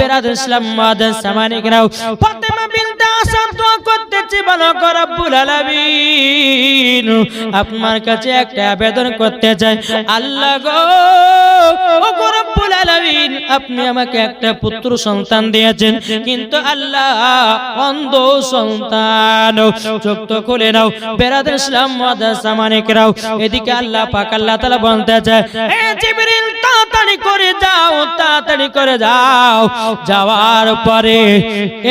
বেরাদ ইসলাম মাদান সামানিকরাও ফাতেমা বিনতে আসাদ দোয়া করতেছে ভালো রব্বুল আলামিন। আপনার কাছে একটা আবেদন করতে চাই। আল্লাহ গো, ও রব্বুল আলামিন, আপনি আমাকে একটা পুত্র সন্তান দিয়েছেন। কিন্তু আল্লাহ, অন্ধ সন্তান। চোখ তো খুলে নাও বেরাদ ইসলাম মাদান সামানিকরাও এদিকে আল্লাহ পাক আল্লাহ তাআলা বলতে চায়, এ জিবরিল তাড়াতাড়ি করে যাও, তাড়াতাড়ি করে যাও। যাওয়ার পরে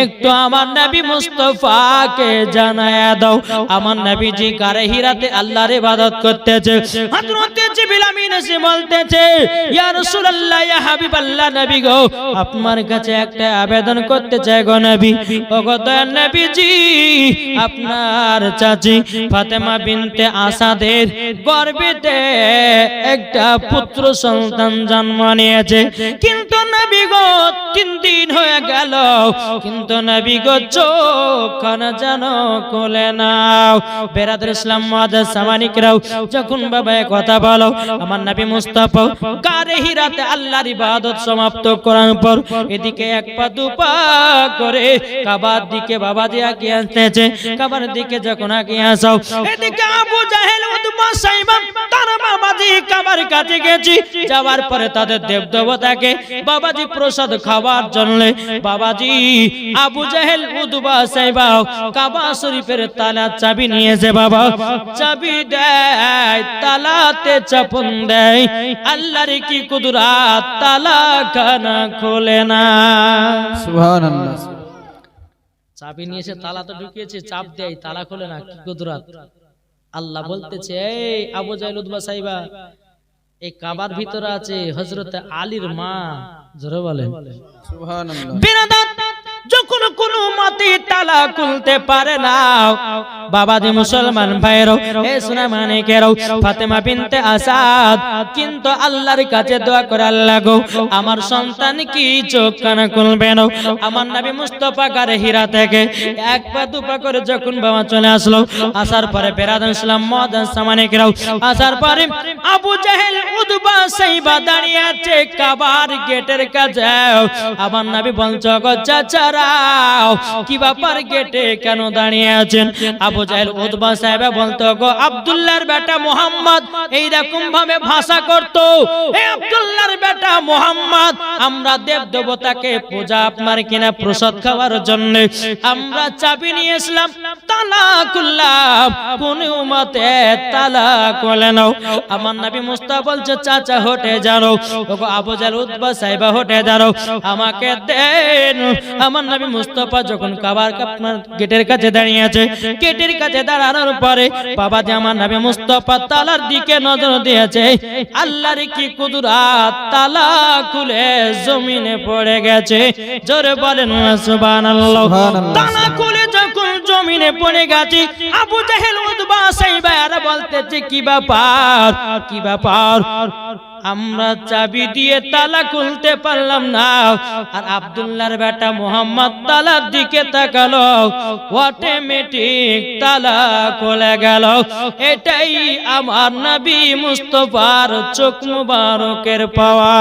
একটু আমার নবী মুস্তফাকে জানায় দাও। আমার নবীজি কারে হিরাতে আল্লাহর ইবাদত করতেছে। হযরতে জিবরিল আমিন এসে বলতেছে, ইয়া রাসূলুল্লাহ, ইয়া হাবিবাল্লাহ নবী গো, আপনার কাছে একটা আবেদন করতে চাই গো নবী। ও গো দয়ার নবীজি, আপনার চাচি ফাতেমা বিনতে আসাদের একটা পুত্র সন্তান জন্ম নিয়েছে। কিন্তু নবী গো, তিন দিন হয়ে গেল, কিন্তু নবী গো চোখ যেন কোলে নাও। বেরাদুল ইসলাম মাদার সামানিকরাও যখন বাবা কথা বলো আমার নবী মুস্তাফা গারে হিরাতে আল্লাহর ইবাদত সমাপ্ত করার পর এদিকে এক পা, দু পা করে কাবার দিকে বাবা দিয়ে আগিয়ে আসতেছে, কাবার দিকে যখন আগিয়ে আসাও, এদিকে আবু জাহেল উতবা সাইবা তার বাবাজি কাবার কাছে গেছি, যাওয়ার পরে তাদের দেব দেবতাকে বাবাজি প্রসাদ খাওয়ার জন্য বাবাজি আবু জাহেল উদবা সাইবা কাবা শরীফের তালা চাবি নিয়েছে বাবা, চাবি দেয়, তালাতে চাপন দেয় আল্লাহর কি কুদরাত তালা খানা খোলে না। সুবহানাল্লাহ। চাবি নিয়ে এসে তালা তো ঢুকিয়েছে চাপ দেয় তালা খোলে না কি কুদরাত। আল্লাহ বলতেছে এই আবু জাহেল উদবা সাইবা এই কাবার ভিতরে আছে হজরত আলীর মা। জোরে বলেন। সুবহানাল্লাহ। বিনোদন যখন কোন মতে তালা খুলতে পারে না বাবাজি মুসলমান ভাইরও এ সোনা মানে কেরও ফাতেমা বিনতে আসাদ। কিন্তু আল্লাহর কাছে দোয়া করে আল্লাহ আমার সন্তান কি চোখ কানা খুলবে না? আমার নবী মুস্তফা গারে হীরা থেকে এক পা দু পা করে যখন বাবা চলে আসলো, আসার পরে বেরাদান ইসলাম মদান সামানে কেরাও আসার পরে আবু জাহেল উদবা সাইবা দাঁড়িয়ে আছে কাবার গেটের কাছে। আমার নবী বলছ গো চাচারাও, কি ব্যাপার গেটে কেন দাঁড়িয়ে আছেন? আবু বলতো, গো বেটা মোহাম্মদ, এই রকম ভাবে ভাষা বেটা মোহাম্মদ, আমরা দেব দেবতাকে পূজা কিনা প্রসাদ জন্য আমরা চাবি নিয়ে তালা খুললাম কোন উমতে তালা আমার নবী মুস্তা বলছে চাচা হটে জানো ওগো আবু জাহেল উতবা সাহেবা হটে জানো আমাকে দেন। আমার নবী মুস্তাফা যখন কাবার আপনার গেটের কাছে দাঁড়িয়ে আছে গেটের কাছে দাঁড়ানোর পরে বাবা যে আমার নবী মুস্তাফা তালার দিকে নজর দিয়েছে। আল্লাহর কি কুদরাত তালা খুলে জমিনে পড়ে গেছে। জোরে বলেন সুবহানাল্লাহ। তালা খুলে যখন জমিনে পড়ে গেছি। আবু জাহেল উতবা সাইবা আর বলতেছে কি ব্যাপার? কি ব্যাপার? আমরা চাবি দিয়ে তালা খুলতে পারলাম না। আর আব্দুল্লাহর বেটা মোহাম্মদ তালার দিকে তাকালো। অটোমেটিক তালা খুলে গেল। এটাই আমার নবী মুস্তফার চোখ মুবারকের পাওয়া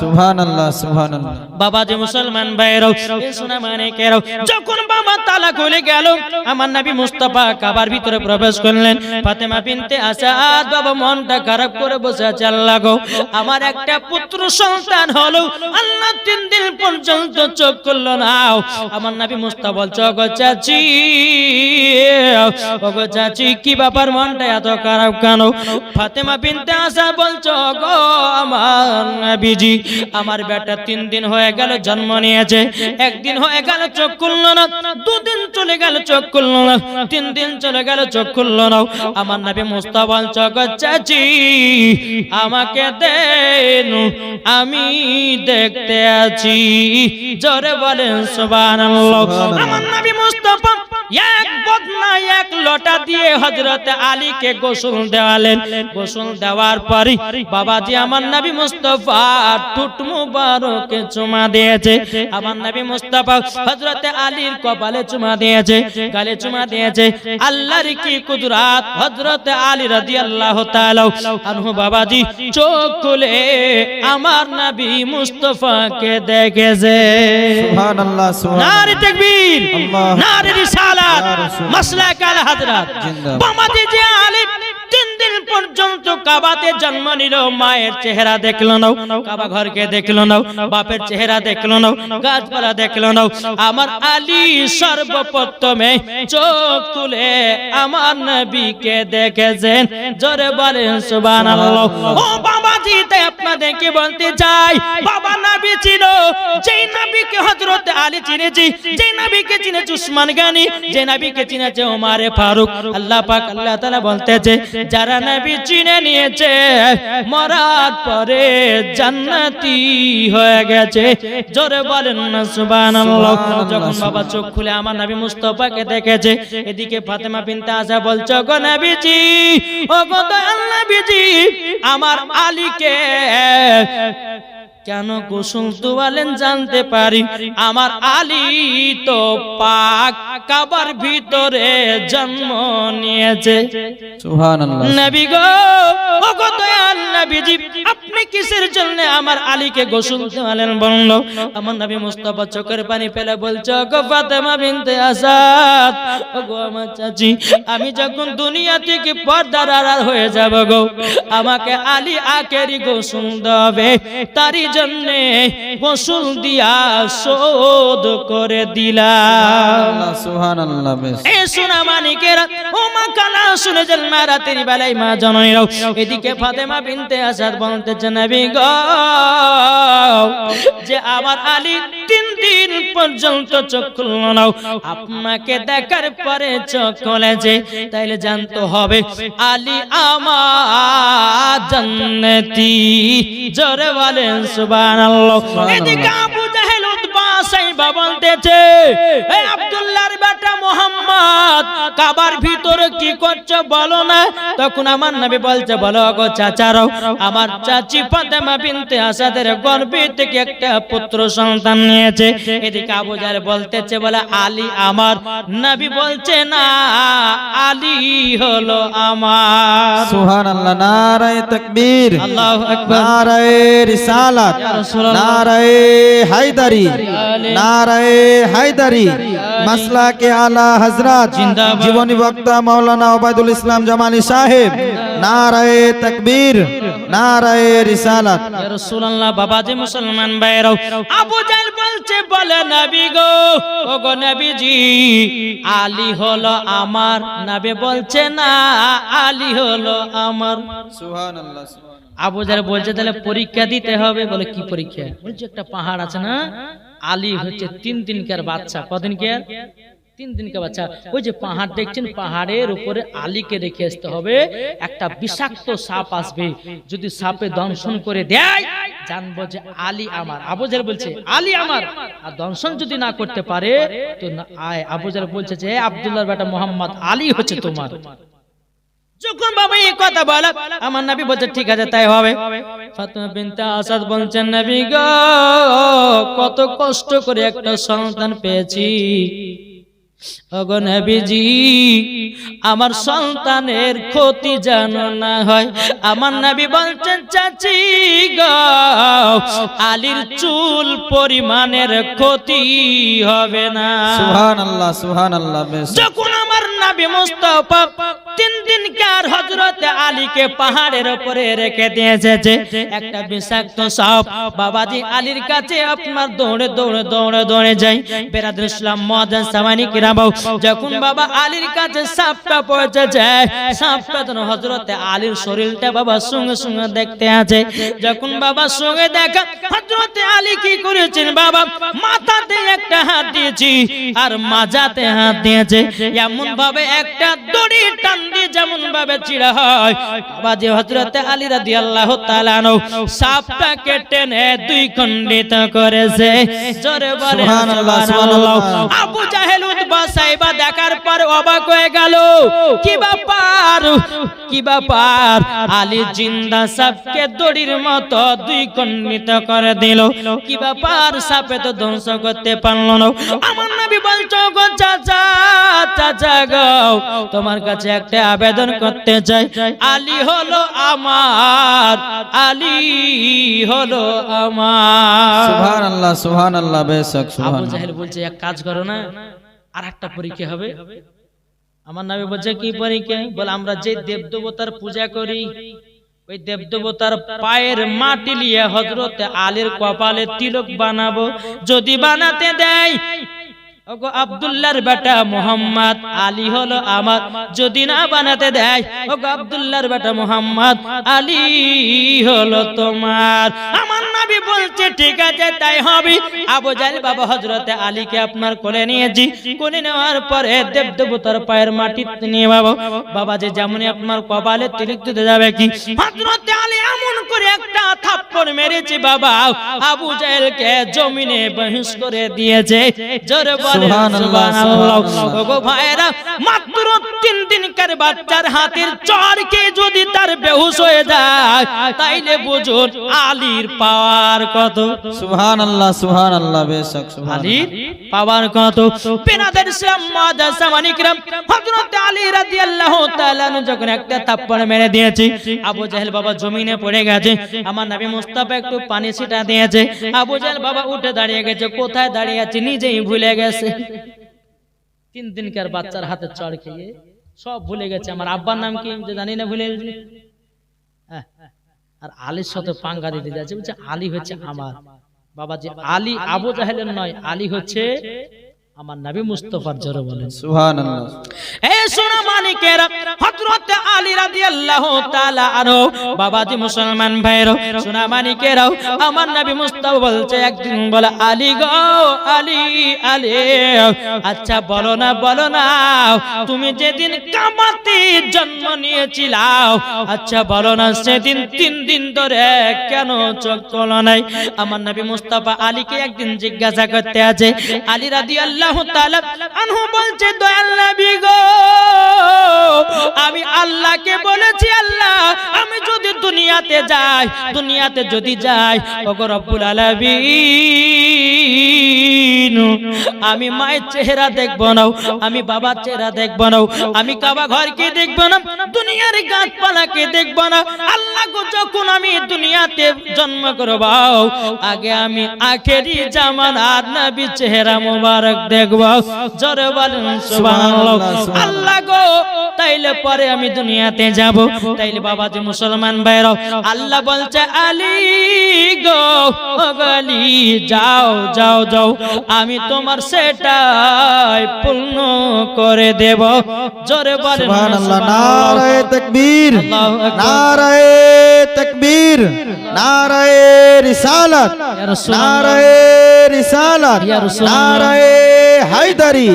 সুবহানাল্লাহ সুবহানাল্লাহ। বাবা যে মুসলমান ভাইরাও সোনা মানে কেরাও যখন বাবা তালা খুলে গেল আমার নবী মুস্তাফা কাবার ভিতরে প্রবেশ করলেন। ফাতেমা বিনতে আসাদ বাবা মনটা খারাপ করে বসে আছে আল্লাহ গো। আমার একটা পুত্র সন্তান হলো। আল্লাহ তিন দিন পর্যন্ত চোখ করল না। আমার নবী মুস্তাফা বলছো গো চাচি গো চাচি, কি ব্যাপার? মনটা এত খারাপ কেন? ফাতেমা বিনতে আসা বলছো গো আমার নবীজি, আমার বেটা তিন দিন হয়ে গেল, জন্ম নিয়েছে। একদিন হয়ে গেল, চোখ খুললো না। দুদিন চলে গেল, চোখ খুললো না। তিন দিন চলে গেল, চোখ খুললো না। আমার নবী মুস্তাফাল চোখ চাচি, আমাকে দেন আমি দেখতে আছি। জরে বলেন সুবহানাল্লাহ। আমার নবী মুস্তাফা এক বদনায় এক লোটা দিয়ে হযরত আলীকে গোসল দেওয়ালেন। গোসল দেওয়ার পরই বাবাজি আমার নবী মুস্তাফা ঠুট মুবারকে চুমা দিয়েছে। আমার নবী মুস্তাফা হযরত আলীর কপালে চুমা দিয়েছে গালে চুমা দিয়েছে। আল্লাহর কি কুদরত? হযরত আলী রাদিয়াল্লাহু তাআলা আনহু বাবাজি চোখ খুলে আমার নবী মুস্তাফাকে দেখেছে। সুবহানাল্লাহ সুবহান নারে তাকবীর আল্লাহ। নারে রিসালাত। রাসূলুল্লাহ। মাসলাক আল জিন্দাবাদ। বামাদি যে আলী তিন দিন পর্যন্ত কাবাতে জন্ম নিল মায়ের চেহারা দেখল না কাবা ঘরকে দেখল না বাপের চেহারা দেখল না গাছপালা দেখল না আমার আলী সর্বপ্রথমে চোখ তুলে আমার নবীকে দেখেছেন। জোরে বলেন সুবহানাল্লাহ। ও বাবাজি আপনাদেরকে বলতে চাই, বাবা নবী ছিল, যেই নবীকে হযরত আলী চিনেছি, যেই নবীকে চিনেছে উসমান গানি যে নবীকে চিনেছে ওমারে ফারুক। আল্লাহ পাক, আল্লাহ তাআলা বলতেছে, যারা নবী চিনে নিয়েছে, মরার পরে জান্নাতি হয়ে গেছে। জোরে বলেন না, সুবহানাল্লাহ। যখন বাবা চোখ খুলে আমার নবী মুস্তাফাকে দেখেছে, এদিকে ফাতেমা বিনতে আসা বলছো গো নবীজি ও গো দয়াল নবীজি, আমার আলীকে কেন গোসল তোয়ালেন জানতে পারি? আমার আলী তো পাক কাবার ভিতরে জন্ম নিয়েছে। সুবহানাল্লাহ। নবী গো ও দয়াল নবীজি আপনি কিসের জন্য আমার আলীকে গোসল দেওয়ালেন বলল? আমার নবী মুস্তাফা চোখের পানি ফেলে বলছো গো ফাতেমা বিনতে আসাদ ও আমার চাচি আমি যখন দুনিয়া থেকে পর্দার আড়াল হয়ে যাব গো আমাকে আলী আকেরি গোসল দেবে তারই জন্য গোসল দিয়া শোধ করে দিলাম। এ সোনা মানিকেরা ও মা কানা শুনে যান মা রাতের বেলায় মা জননীরাও। এদিকে ফাতেমা বিনতে আসাদ বলতেছে নবী গো যে আমার আলী তিন দিন পর্যন্ত চোখ খুলল না। আপনাকে দেখার পরে চোখ খুলেছে তাইলে জানতে হবে আলী আমার জান্নাতি। জোরে বলেন সুবহানাল্লাহ। এদিকে আবু জাহেল সাইবা বলতেছে এই আব্দুল্লাহর বেটা মোহাম্মদ কাবার ভিতরে কি করছ বলো না? তখন আমার নবী বলছে বলো গো চাচারাও আমার চাচি ফাতেমা বিনতে আসাদের গর্ভে থেকে একটা পুত্র সন্তান নিয়েছে। এদিকে আবু জাহেল বলতেছে বলে আলী আমার। নবী বলছে না আলী হলো আমার। সুবহানাল্লাহ নারায়ে তাকবীর আল্লাহু আকবার। নারায়ে রিসালাত নারায়ে হায়দারি। নারায়ে হায়দারি মাসলাকে আলা হযরত জীবনী বক্তা মাওলানা ওবায়দুল ইসলাম জামালি সাহেব নারায়ে তাকবীর নারায়ে রিসালাত। ইয়া রাসূলুল্লাহ বাবাজি মুসলমান ভাইরাও আবু জাহেল বলছে বলে নবী গো ও গো নবীজি আলী হলো আমার। নবী বলছে না আলী হলো আমার। সুবহানাল্লাহ। আবু জাহেল বলছে তাহলে পরীক্ষা দিতে হবে। বলে কি পরীক্ষা? বলছে একটা পাহাড় আছে না? আলী হচ্ছে তিন দিনকার বাচ্চা। কদিন কে তিন দিনকার বাচ্চা। ওই যে পাহাড় দেখছেন, পাহাড়ের উপরে আলীকে রেখে আসতে হবে। একটা বিষাক্ত সাপ আসবে। যদি সাপে দংশন করে দেয়, জানব যে আলী আমার। আবুজার বলছে, আলী আমার। আর দংশন যদি না করতে পারে, তো আয়। আবুজার বলছে যে আব্দুল্লাহর বেটা মোহাম্মদ আলী হচ্ছে তোমার। যখন বাবা এই কথা বলে আমার নবী বলছে ঠিক আছে তাই হবে। ফাতেমা বিনতে আসাদ বলছেন নবী গো কত কষ্ট করে একটা সন্তান পেয়েছি। ওগো নবীজি আমার সন্তানের ক্ষতি যেন না হয় আমার নবী বলছেন চাচি আলীর চুল পরিমাণের ক্ষতি হবে না। সুবহানাল্লাহ সুবহানাল্লাহ বেশ। যখন আমার নবী মুস্তাফা তিন দিন কার হযরত আলীকে পাহাড়ের উপরে রেখে দিয়েছে একটা বিষাক্ত সাপ, বাবাজি আলীর কাছে আপনার দৌড়ে দৌড়ে দৌড়ে দৌড়ে যাই ইসলাম, মহাজান সামানি যখন বাবা আলীর কাছে সাপটা পৌঁছে যায়, সাপটা যেন হযরত আলীর শরীরটা বাবা সঙ্গে সঙ্গে দেখতে আছে। যখন বাবা সঙ্গে দেখা, হযরত আলী কি করেছেন বাবা? মাথাতে একটা হাত দিয়েছি, আর মাজাতে হাত দিয়েছে। এমন ভাবে একটা দড়ি টান দিয়ে যেমন ভাবে চিড়া হয়। বাবা যে হযরত আলী রাদিয়াল্লাহু তাআলা আনহু সাপটাকে টেনে দুই খণ্ডিত করেছে। জোরে বলে সুবহানাল্লাহ, সুবহানাল্লাহ। সুবহানাল্লাহ। আবু জাহেল উতবা বা সাইবা দেখার পর অবাক হয়ে গেল। কি ব্যাপার? কি ব্যাপার? আলী জিন্দা সাপকে দড়ির মতো দুই খণ্ডিত করে দিল। কি ব্যাপার? সাপে তো ধ্বংস করতে পারল না। আমার নবী বলছো গো চাচা চাচা গো তোমার কাছে একটা আবেদন করতে চাই। আলী হলো আমার আলী হলো আমার। সুবহানাল্লাহ সুবহানাল্লাহ বেশক আবু জাহেল বলছে এক কাজ করো না আর একটা পরীক্ষা হবে। আমার নামে বলছে কি পরীক্ষা? বলে আমরা যে দেব দেবতার পূজা করি ওই দেব দেবতার পায়ের মাটি লিয়ে হজরত আলীর কপালে তিলক বানাবো। যদি বানাতে দেয় ওগো আব্দুল্লাহর বেটা মোহাম্মদ, আলী হলো আমার, যদি না বানাতে দেয়, ওগো আব্দুল্লাহর বেটা মোহাম্মদ, আলী হলো তোমার। আমার নবী বলছে, ঠিক আছে, তাই হবে। আবু জাহেল বাবা হযরতে আলীকে আপনার কোলে নিয়েছি। কোলে নেওয়ার পরে দেব দেবতার পায়ের মাটি নিয়ে বাবা বাবা, যে যেমনই আপনার কপালে তিলক দিতে যাবে কি? হযরতে আলী এমন করে একটা থাপ্পড় মেরেছে বাবা। আবু জাহেলকে জমিনে বহিষ করে দিয়েছে। জোরে বলেন সুবহানাল্লাহ, সুবহানাল্লাহ। ওগো ভাইরা তিন দিনকার বাচ্চার হাতের চড়কে যদি তার বেহুশ হয়ে যায় তাইলে বুঝুন আলীর পাওয়ার কত। সুবহানাল্লাহ সুবহানাল্লাহ বেশক সুবহানাল্লাহ। আলীর পাওয়ার কত। পেনাদের ইসলাম মাদ্রাসা মানিকরাম হযরত আলী রাদিয়াল্লাহু তাআলা যখন একটা থাপ্পড় মেরে দিয়েছে আবু জাহেল বাবা জমিনে পড়ে গেছে আমার নবী মুস্তাফা একটু পানি ছিটা দিয়েছে আবু জাহেল বাবা উঠে দাঁড়িয়ে গেছে কোথায় দাঁড়িয়ে আছে নিজেই ভুলে গেছে। তিন দিনকার বাচ্চার হাতে চড় খেয়ে সব ভুলে গেছে। আমার আব্বার নাম কি? যে জানি না ভুলে গেছে। হ্যাঁ, আর আলীর সাথে পাঙ্গা দিতে যাচ্ছে। বলছে আলী হচ্ছে আমার। বাবা যে আলী আবু জাহেলের নয় আলী হচ্ছে আমার নবী মুস্তফার জোরে বলেন। সুবহানাল্লাহ। এ সোনা মানিকেরা হযরত আলী রাদিয়াল্লাহু তাআলা আনহু বাবাজি মুসলমান ভাইরো সোনা মানিকেরা আমার নবী মুস্তাফা বলছে একদিন বলে আলী গো আলী আলী আচ্ছা বলো না বলো না তুমি যেদিন কামাতে জন্ম নিয়েছিলাও আচ্ছা বলো না সেদিন তিন দিন ধরে কেন চোখ খোলো নাই? আমার নবী মুস্তফা আলীকে একদিন জিজ্ঞাসা করতে আছে আলী রাদিয়াল্লাহু আনহু বলছে আমি আল্লাহকে বলেছি, আল্লাহ, আমি যদি দুনিয়াতে যাই, দুনিয়াতে যদি যাই, ওগো রব্বুল আলামিন, আমি মায়ের চেহারা দেখব না, আমি বাবার চেহারা দেখব না, আমি কাবা ঘরকে দেখব না, দুনিয়ার গাছপালাকে দেখব না, আল্লাহ গো, যখন আমি দুনিয়াতে জন্ম করব আগে আমি আখেরি জামানার নবী চেহারা মোবারক দেখব। জোরে বলেন সুবহানাল্লাহ। আল্লাহ গো তাইলে পরে আমি দুনিয়াতে যাব। তাইলে বাবা যে মুসলমান ভাইরাও আল্লাহ বলছে আলী গো ও গো আলী যাও যাও যাও। আমি তোমার সেটাই পূর্ণ করে দেব। জোরে বলেন সুবহানাল্লাহ। নারায়ে তাকবীর আকবার। নারায়ে তাকবীর নারায়ে রিসালাত নারায়ে রিসালাত নারায়ে হায়দারি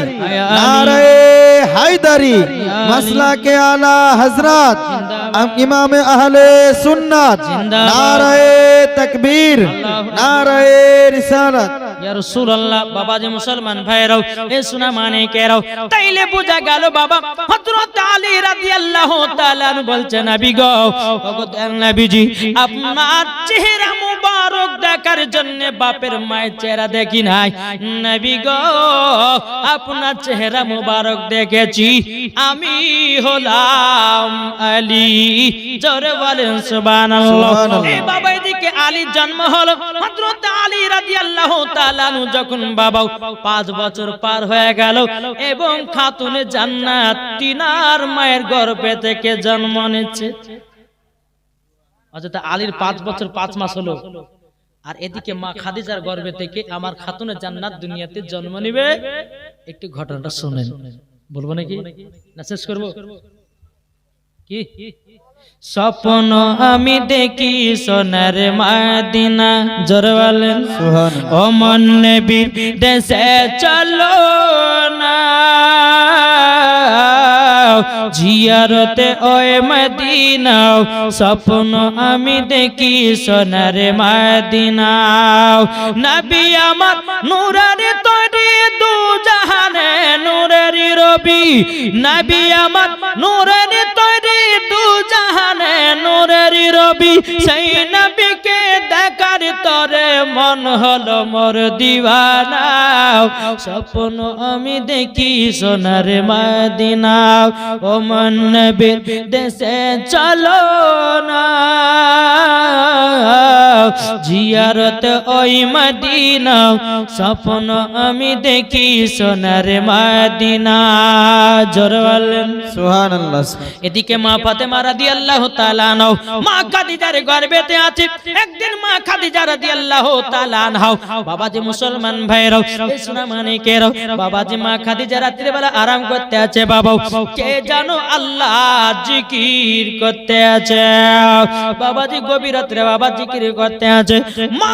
নারায়ে হায়দারি আলী। মাসলা কে আলা হযরত ইমাম আহলে সুন্নাত। নারায়ে তাকবীর নারায়ে রিসালাত ইয়া রাসূলুল্লাহ বাবা যে মুসলমান ভাইরাও এ সোনা মানে কেরাও তাইলে বোঝা গেল বাবা হযরত আলী রাদিয়াল্লাহু তাআলা বলছেন নবী গো নবীজি আপনার চেহারা মুবারক দেখার জন্য বাপের মায়ের চেহারা দেখি নাই নবী গো আপনার চেহারা মুবারক দেখেছি আমি হলাম আলী। জোরে বলেন সুবহানাল্লাহ। এই বাবা এদিকে আলীর জন্ম হলো। হযরত আলী রাদিয়াল্লাহু তাআলা যখন বাবা পাঁচ বছর পার হয়ে গেল এবং খাতুনে জান্নাত তিনার মায়ের গর্ভে থেকে জন্ম নিচ্ছে। অর্থাৎ আলীর পাঁচ বছর পাঁচ মাস হলো। আর এদিকে মা খাদিজার গর্ভে থেকে আমার খাতুনে জান্নাত দুনিয়াতে জন্ম নিবে। একটু ঘটনাটা শুনেন। বলব নাকি? না শেষ করব? কি? স্বপ্ন আমি দেখি সোনার মাদিনা জোর বলেন সুবহানাল্লাহ। ও মন নবীর দেশে চলো না। জিয়ারতে ওই মদিনা স্বপ্ন আমি দেখি সোনার মদিনা নবী আমার নূরের তৈরি দু জাহানে নূরে রবি নবী আমার নূরের তৈরি, দু জাহানে নূরের রবি। সেই নবীকে দেখার তরে মন হলো মোর দিওয়ানা। স্বপ্ন আমি দেখি সোনার মদিনা। ও মন নবীর দেশে চলো না। জিয়ারত ওই মদিনা। স্বপ্ন আমি দেখি সোনার মদিনা জোর সুবহানাল্লাহ। এদিকে মা ফাতেমা রাদিয়াল্লাহু তাআলা নাও মা খাদিজার গর্ভেতে আছে। একদিন মা খাদিজা রাদিয়াল্লাহু তাআলা নাও বাবাজি মুসলমান ভাইরাও এই সোনা মানিকেরাও বাবাজি মা খাদিজা রাত্রি বেলা আরাম করতে আছে বাবা। কে জানো আল্লাহ জিকির করতে আছে। বাবাজি গভীর রাত্রে বাবা জিকির করতে আছে। মা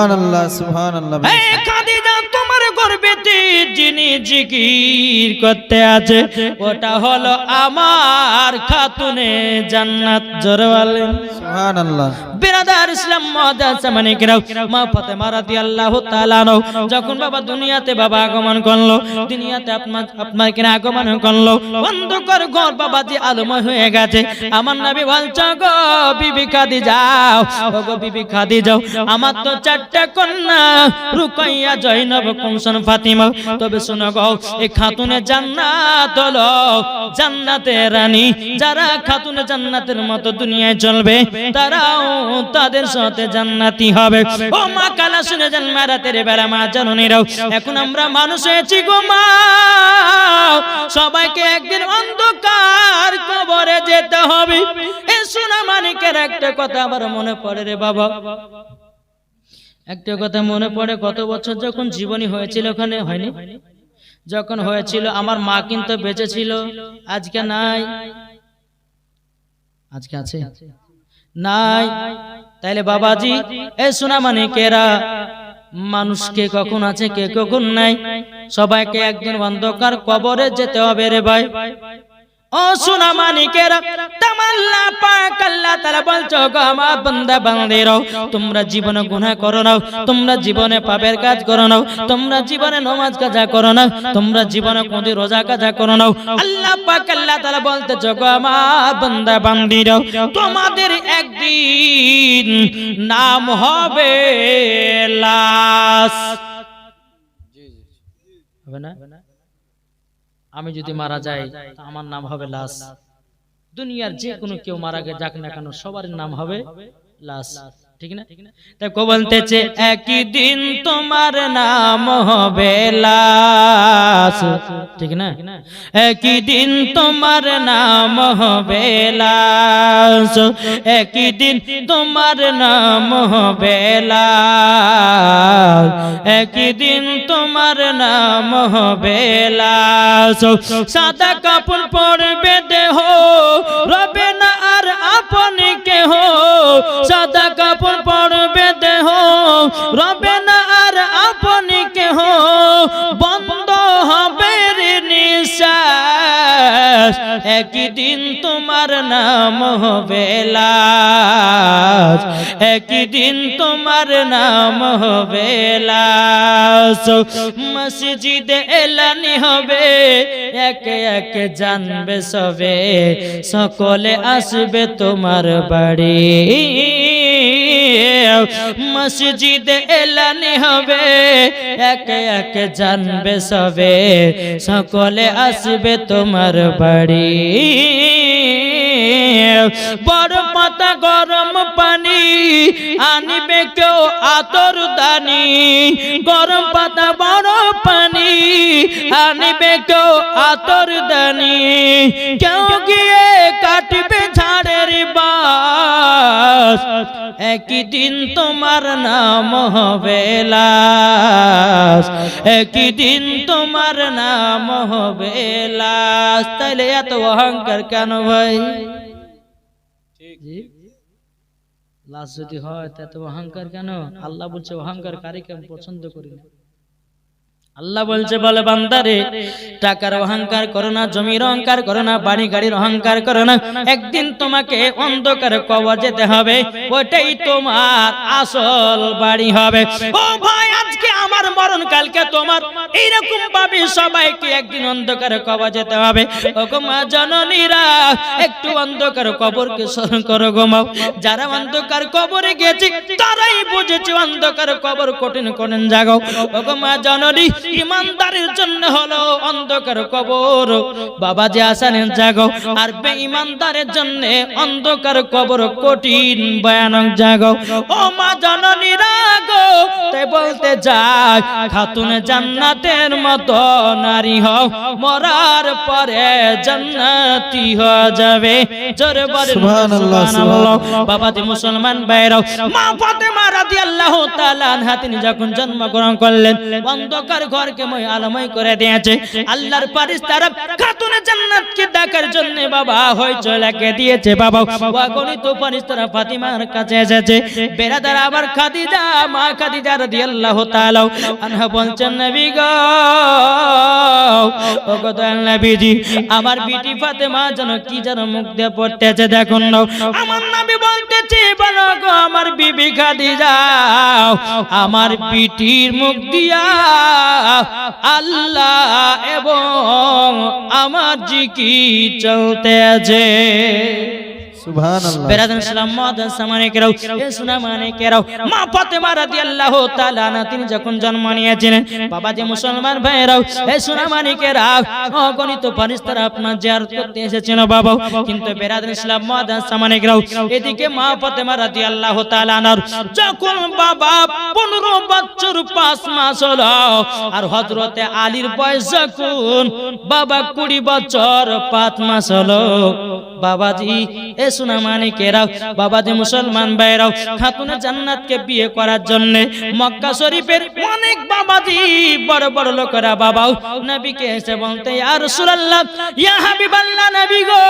সুবহানাল্লাহ সুবহানাল্লাহ এই খাদিজা তোমার গর্ভেতে যিনি জিকির করতে আছে ওটা হলো আমার খাতুনে জান্নাত জোরে বলেন। সুবহানাল্লাহ। বিরাদার ইসলাম মহাদাস মানে কেরাও মা ফাতেমা রাদিয়াল্লাহু তাআলা আনহু যখন বাবা দুনিয়াতে বাবা আগমন করল দুনিয়াতে আপনার আপনার কিনা আগমন করল অন্ধকার ঘর বাবা যে আলোময় হয়ে গেছে। আমার নবী বলছো গো বিবি খাদি যাও গো বিবি খাদি যাও আমার তো চারটা কন্যা, রুকাইয়া জয়নব কংসন ফাতিমা। তবে শোনো গো এই খাতুনে জান্নাত হলো জান্নাতের রানী। যারা খাতুনে জান্নাতের মতো দুনিয়ায় চলবে, তারাও তাদের সাথে জান্নাতি হবে। ও মা কালা, শুনে যান মারাতের বেলা মা জননীরাও। এখন আমরা মানুষ হয়েছি গো মা। সবাইকে একদিন অন্ধকার কবরে যেতে হবে। এ সোনা মানিকের একটা কথা আমার মনে পড়ে রে বাবা। একটা কথা মনে পড়ে, কত বছর যখন জীবনী হয়েছিল ওখানে, হয়নি? যখন হয়েছিল, আমার মা কিন্তু বেঁচে ছিল আজকে নাই। আজকে আছে? নাই। তাইলে বাবাজি, এ সোনা মানে কেরা মানুষকে কখন আছে, কে কখন নাই? সবাইকে একদিন অন্ধকার কবরে যেতে হবে রে ভাই। ও সোনা মানিকেরা তামাল্লা পাক আল্লাহ তাআলা বলছো গো আমার বান্দা বান্দিরাও তোমরা জীবনে গুনাহ করো না তোমরা জীবনে পাপের কাজ করো না তোমরা জীবনে নামাজ কাজা করো না তোমরা জীবনে কোনদিন রোজা কাজা করো না আল্লাহ পাক আল্লাহ তাআলা বলতেছো গো আমার বান্দা বান্দিরাও তোমাদের একদিন নাম হবে লাশ। হবে না। আমি যদি মারা যাই আমার নাম হবে লাশ। দুনিয়ার যে কোনো কেউ মারা গে যাক না কেন সবার নাম হবে লাশ। ঠিক না? তাই কো একই দিন তোমার নাম হবে লাশ। ঠিক না? একই দিন তোমার নাম হবে একই দিন তোমার নাম হবে একই দিন তোমার নাম হবে সাদা কাপড় পরবে দেহ, রবে না আর আপনি কেহ। সাদা কাপড় পরবে দেহ। রবে না আর আপনি কেহ। বন্ধ হবে রে নিঃশ্বাস। একই দিন তোমার নাম হবে একই তোমার নাম হবে লাশ। মসজিদে এলানি হবে। একে একে জানবে সবে। সকলে আসবে তোমার বাড়ি। মসজিদে এলানি হবে। একে একে জানবে সবে। সকলে আসবে তোমার বাড়ি। বড় পাতা গরম পানি আনিবে কেউ আতর দানি। গরম পাতা বড় পানি আনিবে কেউ আতর দানি। কেউ গিয়ে কাটবে ঝাড়ের বাস। একই দিন তোমার নাম হবে লাশ। একই দিন তোমার নাম হবে তাইলে এত অহংকার কেন ভাই? জি? যদি হয় অহংকার কেন? আল্লাহ বলছে, অহংকার কারিকে আমি পছন্দ করি না। আল্লাহ বলছে, বলে বান্দারে, টাকার অহংকার করো না, জমির অহংকার করো না, বাড়ি গাড়ির অহংকার করো না। একদিন তোমাকে অন্ধকার কবর যেতে হবে ওটাই তোমার আসল বাড়ি হবে। ও ভাই, আজকে মরণ কালকে তোমার এইরকম ভাবে সবাইকে একদিন অন্ধকার কবর যেতে হবে। ও গো মা জননীরা, একটু অন্ধকার কবরকে স্মরণ করো গোমাও যারা অন্ধকার কবরে গেছে, তারাই বুঝেছে অন্ধকার কবর কঠিন কঠিন জাগাও। ও গো মা জননী, ইমানদারের জন্য হলো অন্ধকার কবর। বাবা যে আসানের জাগাও, আর বেঈমানদারের জন্য অন্ধকার কবর কঠিন, ভয়ানক জাগাও। ও মা জননীরা গো, তাই বলতে যাই খাতুন জান্নাতের মতো নারী হও। মরার পরে জান্নাতি হয়ে যাবে। জোরে বলেন সুবহানাল্লাহ, সুবহানাল্লাহ। বাবাজি মুসলমান বাইরাও মা ফাতেমা রাদিয়াল্লাহু তাআলা আনহা তিনি যখন জন্মগ্রহণ করলেন অন্ধকার ঘরকে মই আলোময় করে দিয়েছে। আল্লাহর ফেরেশতারা খাতুনে জান্নাতকে ডাকার জন্য বাবা হই চলাকে দিয়েছে। বাবা অগণিত ফেরেশতারা ফাতিমার কাছে এসেছে। বেরাদার আবার খাদিজা মা খাদিজা রাদিয়াল্লাহু তাআলা আমার বিটি ফাতেমা যেন কি যেন মুখ দিয়ে পড়তেছে, দেখুন আমার নবী বলতেছে, বলো গো, আমার বিবি খাদি যাও আমার বিটির মুখ দিয়া আল্লাহ এবং আমার জিকি চলতে আছে মানে তিনি যখন জন্ম নিয়েছিলেন, বাবা যে মুসলমান ভাইরাও এ সোনা মানে কেরাও। অগণিত ফেরেশতারা আপনার জিয়ারত বাবা কিন্তু বেরাদান সালাম, মাদান সামানে কেরাও, এদিকে মা ফাতেমা রাদিয়াল্লাহু তাআলা আনহার, যখন বাবা 15 বছর 5 মাস হলো, আর হযরতে আলীর বয়স যখন বাবা 20 বছর 5 মাস হলো, বাবাজি, এ সোনা মানিকেরাও বাবাজি মুসলমান ভাইরাও খাতুনে জান্নাতকে বিয়ে করার জন্য মক্কা শরীফের অনেক বাবাজি বড় বড় লোকেরা বাবাও নবীকে এসে বলতে ইয়া রাসূলুল্লাহ ইয়া হাবিবাল্লাহ নবী গো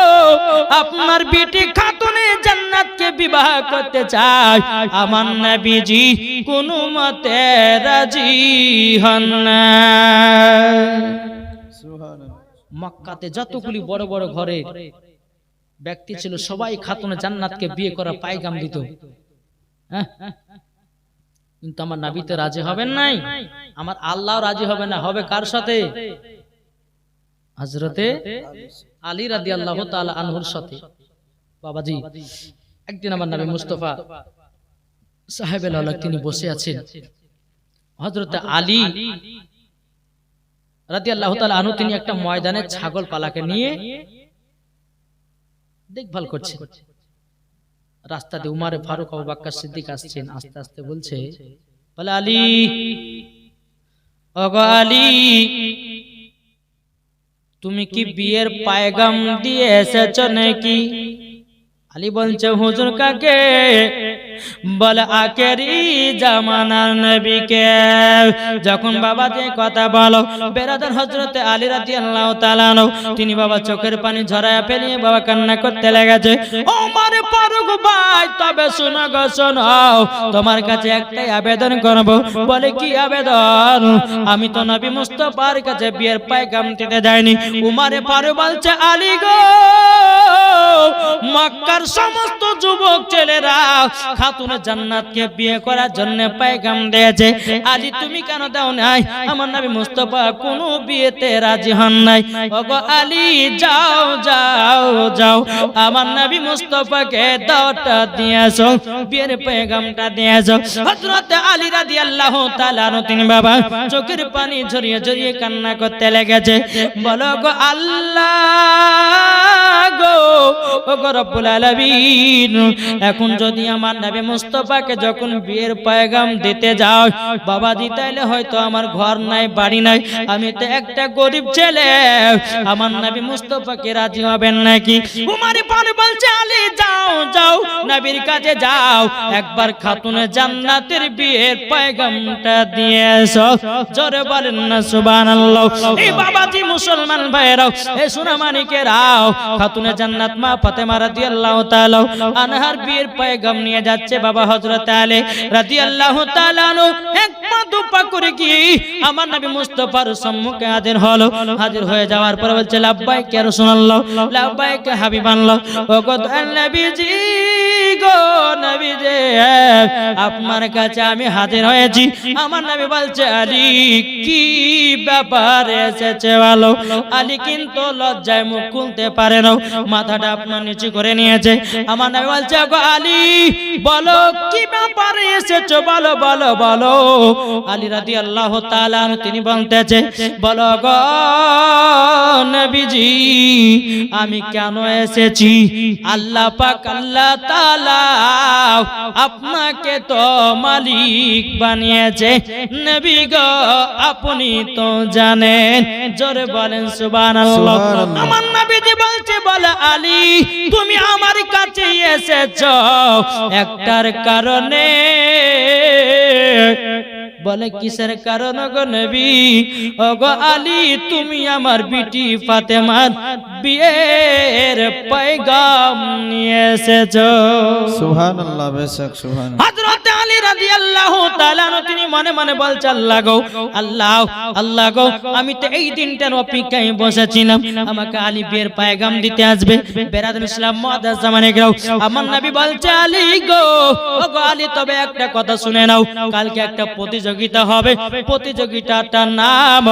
আপনার বেটি খাতুনে জান্নাতকে বিবাহ করতে চায়। আমার নবীজি কোনো মতে রাজি হন না। মক্কাতে যতগুলি বড় বড় ঘরে ব্যক্তি ছিল সবাই খাতুনে জান্নাতকে বিয়ে করা পায়গাম দিত। হ্যাঁ? কিন্তু আমার নাবিতে রাজি হবেন নাই। আমার আল্লাহ রাজি হবে না। হবে কার সাথে? হজরতে আলী রাদি আল্লাহ আনহুর সাথে। বাবাজি একদিন আমার নাবি মুস্তফা সাহেব তিনি বসে আছেন। হজরতে আলী রাদি আল্লাহ আনহু তিনি একটা ময়দানে ছাগল পালাকে নিয়ে দেখভাল করছে। রাস্তা দিয়ে উমারে ফারুক আবু বাক্কার সিদ্দিক আসছেন আস্তে আস্তে বলছে বলে আলী ওগো আলী তুমি কি বিয়ের পায়গাম দিয়ে এসেছ নাকি? আলী বলছে, হুজুর কাকে? বলে আকেরি জামানার নবীকে। যখন বাবা যে কথা বলো, বেরাদার হজরতে আলী রাজি আল্লাহ তালানো তিনি বাবা চোখের পানি ঝরায়া ফেলিয়ে বাবা কান্না করতে লেগেছে। ও মারে পারুক ভাই, তবে শোনো গো, শোনো, তোমার কাছে একটাই আবেদন করব। বলে, কি আবেদন? আমি তো নবী মুস্তফার কাছে বিয়ের পায়গাম দিতে যাইনি। উমারে পারু বলছে, আলী গো, মক্কার সমস্ত যুবক ছেলেরা খাতুনে জান্নাতকে বিয়ে করার জন্য পায়গাম দিয়েছে। আলী তুমি কেন দাও নাই? আমার নবী মুস্তফা কোনো বিয়েতে রাজি হন নাই। ওগো আলী, যাও যাও যাও। আমার নবী মুস্তফাকে দাওয়াতটা দিয়েছ, বিয়ের পেগামটা দিয়েছ। হযরত আলী রাদিয়াল্লাহু তাআলা তিনি বাবা চোখের পানি ঝরিয়ে ঝরিয়ে কান্না করতে লেগেছে। বলো গো আল্লাহ গো ও গো রব্বুল আলামিন এখন যদি আমার নবী মুস্তফাকে যখন বিয়ের পায়গাম দিতে যাও বাবাজি তাইলে হয়তো আমার ঘর নাই, বাড়ি নাই। আমি তো একটা গরিব ছেলে। আমার নবী মুস্তফাকে রাজি হবেন নাকি? উমারি পান বলছে, আলী, যাও যাও, নবীর কাছে যাও। একবার খাতুনে জান্নাতের বিয়ের পায়গামটা দিয়ে এসো। জোরে বলেন না, সুবহানাল্লাহ। এই বাবাজি মুসলমান ভাইরাও এই সোনামানিকেরাও, খাতুনে জান্নাত মা ফাতেমা রাদিয়াল্লাহু তাআলা আনহার বিয়ের পায়গাম নিয়ে যাচ্ছে বাবা হযরত আলী রাদিয়াল্লাহু তাআলা এক পা দু করে কি আমার নবী মুস্তাফার সম্মুখে হাজির হলো। হাজির হয়ে যাওয়ার পর বলছে, লাব্বাইক ইয়া রাসূলুল্লাহ, লাব্বাইক হাবিবাল্লাহ ও গো নবীজি। গো নবীজি আপনার কাছে আমি হাজির হয়েছি। আমার নবী বলছে, আলী, কি ব্যাপার এসেছে ভালো? আলী কিন্তু লজ্জায় মুখ খুলতে পারে না। মাথাটা আপনার নিচু করে নিয়েছে। আমার নবী বলছে, গো আলী, বলো, কি ব্যাপার এসেছ? বলো বলো বলো। আলী রাদি আল্লাহ তিনি বলতেছে, বলো গো নবীজি, আমি কেন এসেছি? আল্লাহ পাক আল্লাহ তাআলা আপনাকে তো মালিক বানিয়েছে নবী গো আপনি তো জানেন জোরে বলেন সুবহানাল্লাহ। আমার নবীজি বলছে বলে আলী তুমি আমার কাছে এসেছ একটার কারণে বলে কিসের কারণ গো নবী? ও গো আলী তুমি আমার বিটি ফাতেমার বিয়ের পায়গাম নিয়ে এসেছ। সুবহানাল্লাহ বেশক সুবহান হযরত আলী রাদিয়াল্লাহু তাআলা তিনি মনে মনে বলছে আল্লাহ গো আল্লাহ আল্লাহ গো আমি তো এই দিনটার অপেক্ষায় বসেছিলাম। আমাকে আলী বিয়ের পায়গাম দিতে আসবে। বেরাদুল ইসলাম মুআদ্দাস জামানে গেও আমার নবী বলছে আলী গো ও গো আলী তবে একটা কথা শুনে নাও। কালকে একটা প্রতিযোগিতা হবে। প্রতিযোগিতাটার নাম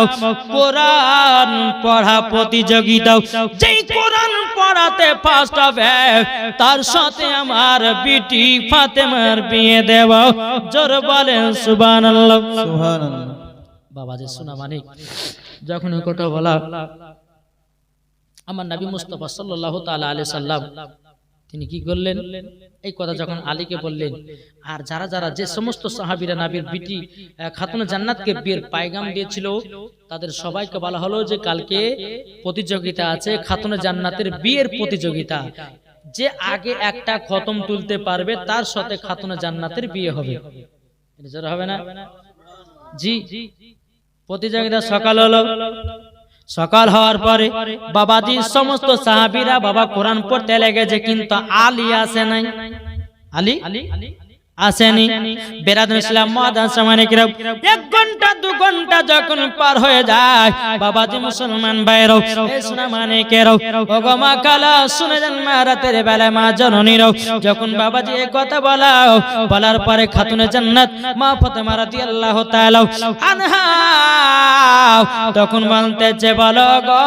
কোরআন পড়া প্রতিযোগিতা। যেই কোরআন পড়াতে ফার্স্ট হবে তার সাথে আমার বিটি ফাতেমার বিয়ে দেব। জোর বলেন সুবহানাল্লাহ। সুবহানাল্লাহ। বাবা যে শোনা মানিক যখন কথা বলা আমার নবী মুস্তফা সাল্লাল্লাহু তাআলা আলাইহি সাল্লাম তিনি কি করলেন? এই কথা যখন আলীকে বললেন আর যারা যারা যে সমস্ত সাহাবীরা নবীর বিটি খাতুনে জান্নাতকে বিয়ের পায়গাম দিয়েছিল তাদের সবাইকে বলা হলো যে কালকে প্রতিযোগিতা আছে খাতুনে জান্নাতের বিয়ের প্রতিযোগিতা। যে আগে একটা খতম তুলতে পারবে তার সাথে খাতুনে জান্নাতের বিয়ে হবে। হবে। না? জি। প্রতিযোগিতা সকাল হলো। সকাল হওয়ার পরে বাবাজি সমস্ত সাহাবিরা বাবা কোরআন পড়তে লেগেছে, কিন্তু আলী আসে নাই। আলী? আসেনি। বেরাদুল ইসলাম মাদান সামানিকরাম এক ঘণ্টা, দু ঘণ্টা যখন পার হয়ে যায়, বাবাজি মুসলমান ভাইরাও এই সোনা মানিকেরাও ও মা কালা, শুনে যান মা, রাতের বেলায় মা জননীরাও। যখন বাবাজি এই কথা বলাও, বলার পরে খাতুনে জান্নাত, মা ফাতেমা রাদিয়াল্লাহু তাআলা আনহা, তখন বলতেছে বলো গো।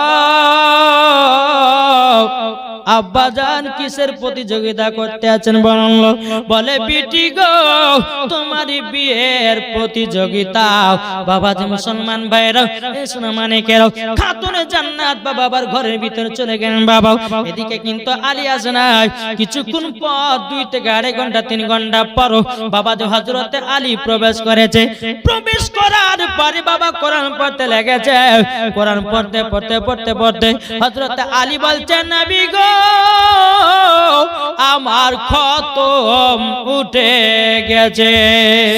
আব্বা জান কিসের প্রতিযোগিতা করতে আছেন বলল, বলে, বিটি গো তোমার বিয়ের প্রতিযোগিতা। বাবা যে মুসলমান ভাইরা এই সোনা মানিকেরাও, খাতুনে জান্নাত বাবার ঘরের ভিতরে চলে গেলেন বাবা। এদিকে কিন্তু আলী আসে নাই কিছুক্ষণ পর দুই থেকে আড়াই ঘণ্টা, তিন ঘণ্টা পর বাবা যে হজরতে আলী প্রবেশ করেছে। প্রবেশ করার পরে বাবা কোরআন পড়তে লেগেছে। কোরআন পড়তে পড়তে পড়তে পড়তে হজরতে আলী বলছেন নবী গো আমার খতম উঠে গেছে।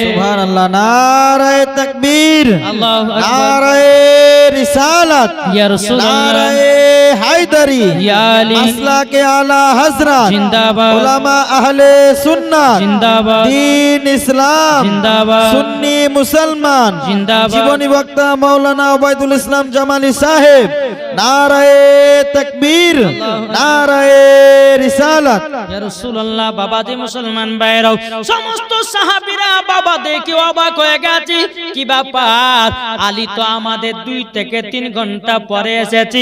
সুবহানাল্লাহ নারায়ে তাকবীর আল্লাহু আকবার। নারায়ে রিসালাত ইয়া রাসূলুল্লাহ। নারায়ে হায়দারি ইয়া আলী হযরত জিন্দাবাদ উলামা আহলে সুন্নাত জিন্দাবাদ দিন ইসলাম জিন্দাবাদ সুন্নি মুসলমান জিন্দাবাদ। জীবনী বক্তা মাওলানা ওবায়দুল ইসলাম জামালি সাহেব নারায়ে তাকবীর নারায়ে রিসালাত। ইয়া রাসূলুল্লাহ বাবাজি মুসলমান ভাইরাও সমস্ত সাহাবীরা বাবা দেখে অবাক হয়ে গেছে। কি ব্যাপার? আলী তো আমাদের দুই থেকে তিন ঘণ্টা পরে এসেছি।